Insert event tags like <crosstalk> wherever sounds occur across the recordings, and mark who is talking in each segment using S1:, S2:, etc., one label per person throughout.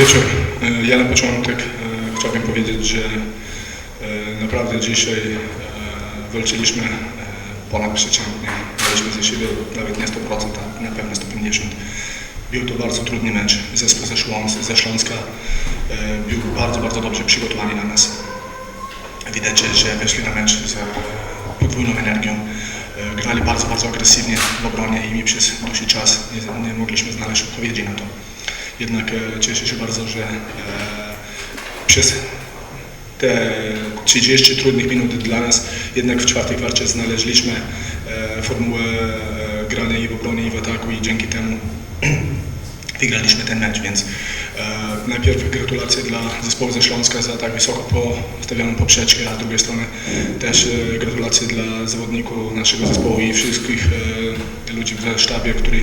S1: wieczór. E, Ja na początek e, chciałbym powiedzieć, że e, naprawdę dzisiaj walczyliśmy e, ponadprzeciętnie. Daliśmy ze siebie nawet nie 100%, a na pewno 150%. Był to bardzo trudny mecz. Zespół ze, Śląs- ze Śląska był bardzo, bardzo dobrze przygotowany na nas. Widać, że weszli na mecz z podwójną energią. Grali bardzo, bardzo agresywnie w obronie i mi przez dłuższy czas nie, nie mogliśmy znaleźć odpowiedzi na to. Jednak e, cieszę się bardzo, że e, przez te 30 trudnych minut dla nas jednak w czwartej kwarcie znaleźliśmy e, formułę granej w obronie i w ataku i dzięki temu <clears throat> wygraliśmy ten mecz, więc e, najpierw gratulacje dla zespołu ze Śląska za tak wysoko postawioną poprzeczkę, a z drugiej strony też e, gratulacje dla zawodników naszego zespołu i wszystkich e, ludzi w sztabie, którzy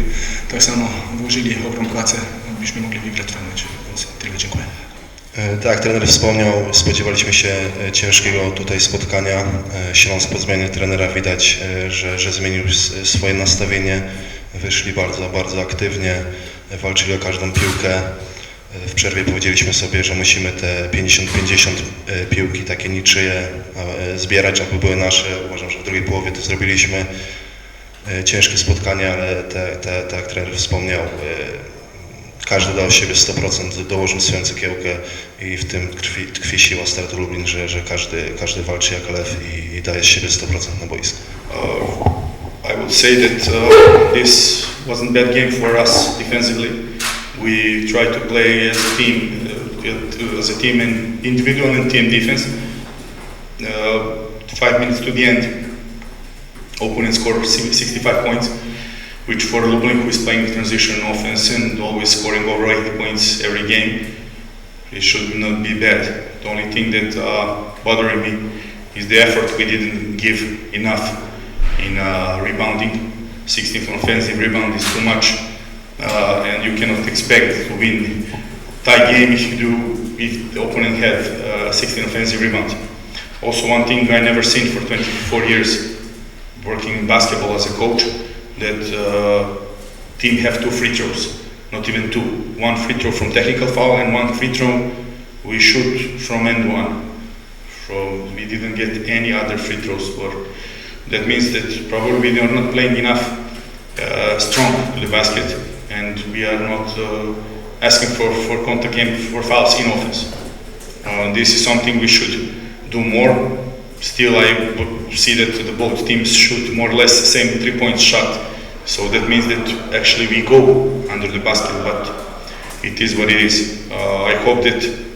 S1: tak samo włożyli ogromną pracę, byśmy mogli wygrać ten mecz, więc tyle, dziękuję.
S2: E, Tak, trener wspomniał, spodziewaliśmy się e, ciężkiego tutaj spotkania. E, Śląsk po zmianie trenera widać, że, że zmienił swoje nastawienie. Wyszli bardzo, bardzo aktywnie, walczyli o każdą piłkę. W przerwie powiedzieliśmy sobie, że musimy te 50-50 e, piłki takie niczyje zbierać, aby były nasze. Uważam, że w drugiej połowie to zrobiliśmy. Ciężkie spotkanie, ale te, te, tak trener wspomniał, każdy dał siebie 100%, dołożył swoją cegiełkę i w tym tkwi, tkwi siła Startu Lublin, że, że każdy, każdy walczy jak lew i, i daje siebie 100% na boisku.
S3: Uh, I would say that uh, this wasn't bad game for us defensively. We tried to play as a team, uh, as a team and individual and team defense. Uh, five minutes to the end, opponent scored si- 65 points, which for Lublin, who is playing transition offense and always scoring over 80 points every game, it should not be bad. The only thing that uh, bothering me is the effort we didn't give enough in uh, rebounding. 16 offensive rebound is too much, uh, and you cannot expect to win tie game if you do if the opponent had uh, 16 offensive rebounds. Also, one thing I never seen for 24 years working in basketball as a coach that uh, team have two free throws, not even two. One free throw from technical foul and one free throw we shoot from end one. From we didn't get any other free throws, for. that means that probably we are not playing enough uh, strong to the basket, and we are not uh, asking for for contact game for fouls in offense. Uh, this is something we should do more. Still, I see that the both teams shoot more or less the same three-point shot. So that means that actually we go under the basket, but it is what it is. Uh, I hope that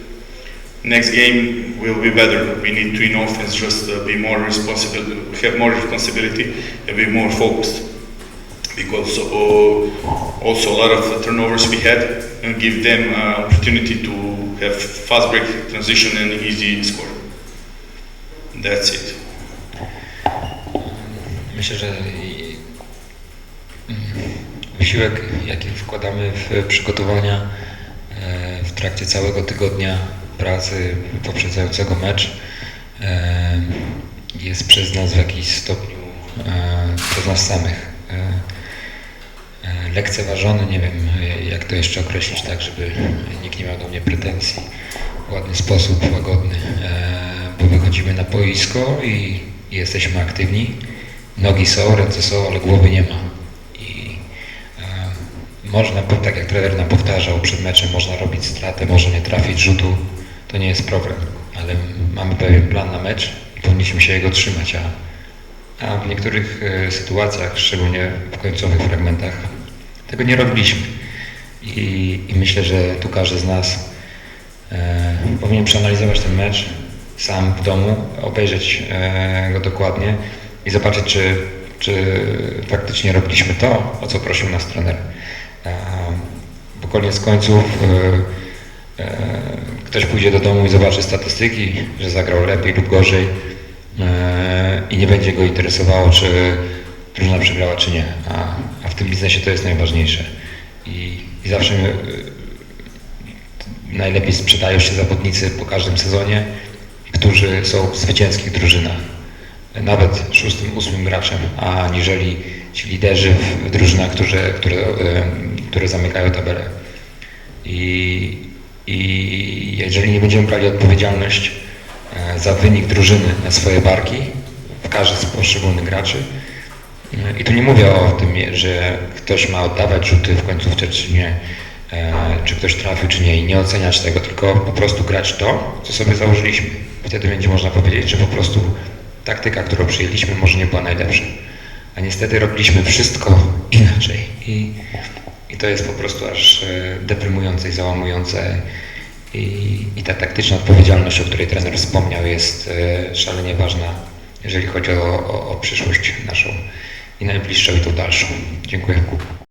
S3: next game will be better. We need to in offense just uh, be more responsible, have more responsibility, and be more focused. Because uh, also a lot of the turnovers we had and give them uh, opportunity to have fast break, transition, and easy score. That's it.
S4: Myślę, że mm, wysiłek, jaki wkładamy w przygotowania e, w trakcie całego tygodnia pracy poprzedzającego mecz e, jest przez nas w jakiś stopniu, e, przez nas samych lekceważony, nie wiem jak to jeszcze określić tak, żeby nikt nie miał do mnie pretensji w ładny sposób, łagodny, bo wychodzimy na boisko i jesteśmy aktywni. Nogi są, ręce są, ale głowy nie ma. I e, można, tak jak trener nam powtarzał przed meczem, można robić stratę, może nie trafić rzutu, to nie jest problem, ale mamy pewien plan na mecz i powinniśmy się jego trzymać, a, a w niektórych e, sytuacjach, szczególnie w końcowych fragmentach, tego nie robiliśmy. I, i myślę, że tu każdy z nas e, powinien przeanalizować ten mecz sam w domu, obejrzeć e, go dokładnie i zobaczyć, czy, czy faktycznie robiliśmy to, o co prosił nas trener. E, bo koniec końców e, ktoś pójdzie do domu i zobaczy statystyki, że zagrał lepiej lub gorzej i nie będzie go interesowało, czy drużyna przegrała, czy nie. A, a w tym biznesie to jest najważniejsze. I, i zawsze najlepiej sprzedają się zawodnicy po każdym sezonie, którzy są w zwycięskich drużynach. Nawet szóstym, ósmym graczem, aniżeli ci liderzy w, drużynach, które, które, e, które zamykają tabelę. I, i jeżeli nie będziemy brali odpowiedzialność e, za wynik drużyny na swoje barki, w każdy z poszczególnych graczy, e, i tu nie mówię o tym, że ktoś ma oddawać rzuty w końcówce, czy nie, czy ktoś trafił, czy nie, i nie oceniać tego, tylko po prostu grać to, co sobie założyliśmy. Wtedy będzie można powiedzieć, że po prostu taktyka, którą przyjęliśmy, może nie była najlepsza. A niestety robiliśmy wszystko inaczej. I, i to jest po prostu aż e, deprymujące i załamujące. I, I ta taktyczna odpowiedzialność, o której trener wspomniał, jest e, szalenie ważna, jeżeli chodzi o, o, o przyszłość naszą i najbliższą i tą dalszą. Dziękuję.